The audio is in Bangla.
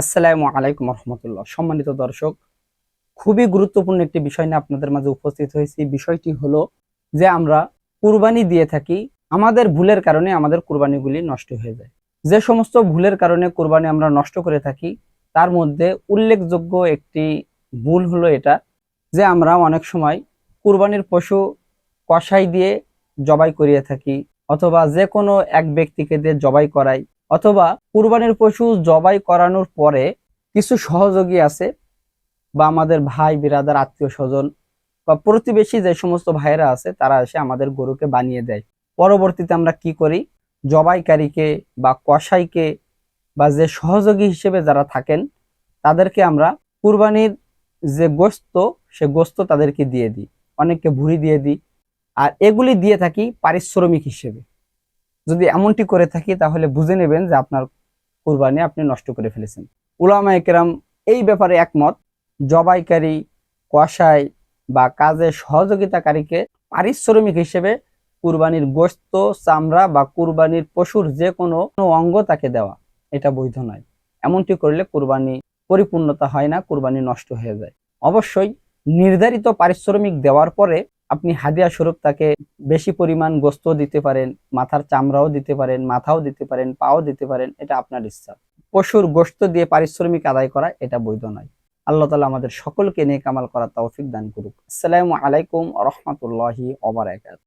আসসালামু আলাইকুম রহমতুল্লাহ সম্মানিত দর্শক, খুবই গুরুত্বপূর্ণ একটি বিষয় নিয়ে আপনাদের মাঝে উপস্থিত হয়েছি। বিষয়টি হলো যে আমরা কুরবানি দিয়ে থাকি, আমাদের ভুলের কারণে আমাদের কুরবানিগুলি নষ্ট হয়ে যায়। যে সমস্ত ভুলের কারণে কুরবানি আমরা নষ্ট করে থাকি, তার মধ্যে উল্লেখযোগ্য একটি ভুল হলো এটা যে আমরা অনেক সময় কুরবানির পশু কষাই দিয়ে জবাই করিয়ে থাকি, অথবা যে কোনো এক ব্যক্তিকে দিয়ে জবাই করাই অথবা কুরবানির পশু জবাই করানোর পরে কিছু সহযোগী আছে বা আমাদের ভাই, বিরাদার, আত্মীয় স্বজন বা প্রতিবেশী যে সমস্ত ভাইয়েরা আছে, তারা এসে আমাদের গরুকে বানিয়ে দেয়। পরবর্তীতে আমরা কি করি? জবাইকারীকে বা কসাইকে বা যে সহযোগী হিসেবে যারা থাকেন, তাদেরকে আমরা কুরবানির যে গোস্ত, সে গোস্ত তাদেরকে দিয়ে দিই। অনেককে ভুড়ি দিয়ে দিই। আর এগুলি দিয়ে থাকি পারিশ্রমিক হিসেবে। যদি এমনটি করে থাকি, তাহলে বুঝে নেবেন যে আপনার কুরবানি আপনি নষ্ট করে ফেলেছেন। উলামা একরাম এই ব্যাপারে একমত। জবাইকারী কষাই বা কাজে সহযোগিতাকারীকে পারিশ্রমিক হিসেবে কুরবানির গোস্ত চামড়া বা কুরবানির পশুর যে কোনো অঙ্গ তাকে দেওয়া, এটা বৈধ নয়। এমনটি করলে কুরবানি পরিপূর্ণতা হয় না, কুরবানি নষ্ট হয়ে যায়। অবশ্যই নির্ধারিত পারিশ্রমিক দেওয়ার পরে আপনি হাদিয়া স্বরূপ তাকে বেশি পরিমাণ গোস্ত দিতে পারেন, মাথার চামড়াও দিতে পারেন, মাথাও দিতে পারেন, পাও দিতে পারেন, এটা আপনার ইচ্ছা। পশুর গোস্ত দিয়ে পারিশ্রমিক আদায় করা এটা বৈধ নয়। আল্লাহ তালা আমাদের সকলকে নিয়ে কামাল করার তৌফিক দান করুক। আসসালামু আলাইকুম রহমতুল্লাহি ওবরাকাত